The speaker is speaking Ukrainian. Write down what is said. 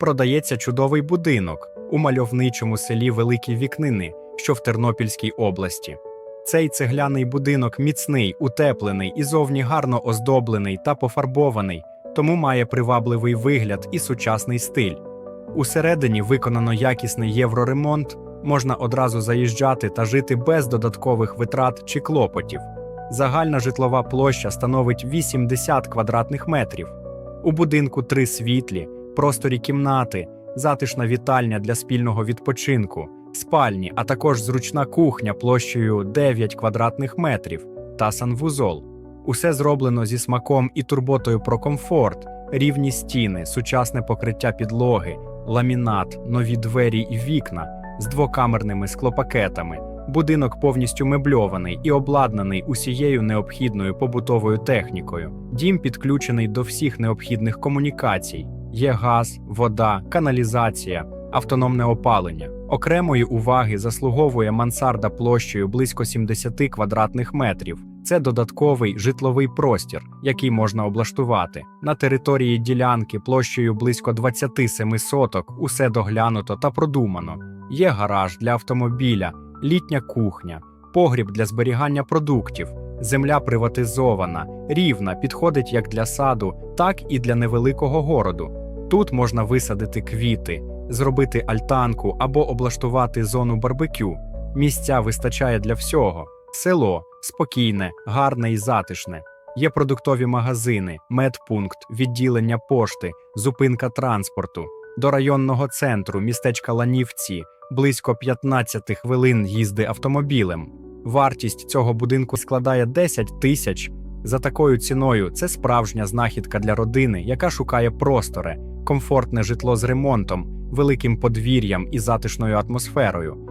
продається чудовий будинок у мальовничому селі Великі Вікнини, що в Тернопільській області. Цей цегляний будинок міцний, утеплений і зовні гарно оздоблений та пофарбований, тому має привабливий вигляд і сучасний стиль. Усередині виконано якісний євроремонт, можна одразу заїжджати та жити без додаткових витрат чи клопотів. Загальна житлова площа становить 80 квадратних метрів. У будинку три світлі, просторі кімнати, затишна вітальня для спільного відпочинку, спальні, а також зручна кухня площею 9 квадратних метрів та санвузол. Усе зроблено зі смаком і турботою про комфорт, рівні стіни, сучасне покриття підлоги, ламінат, нові двері і вікна з двокамерними склопакетами. Будинок повністю мебльований і обладнаний усією необхідною побутовою технікою. Дім підключений до всіх необхідних комунікацій: є газ, вода, каналізація, автономне опалення. Окремої уваги заслуговує мансарда площею близько 70 квадратних метрів. Це додатковий житловий простір, який можна облаштувати. На території ділянки площею близько 27 соток усе доглянуто та продумано. Є гараж для автомобіля, літня кухня, погріб для зберігання продуктів, земля приватизована, рівна, підходить як для саду, так і для невеликого городу. Тут можна висадити квіти, зробити альтанку або облаштувати зону барбекю. Місця вистачає для всього. Село спокійне, гарне і затишне. Є продуктові магазини, медпункт, відділення пошти, зупинка транспорту. До районного центру містечка Ланівці близько 15 хвилин їзди автомобілем. Вартість цього будинку складає 10 тисяч. За такою ціною це справжня знахідка для родини, яка шукає просторе, комфортне житло з ремонтом, великим подвір'ям і затишною атмосферою.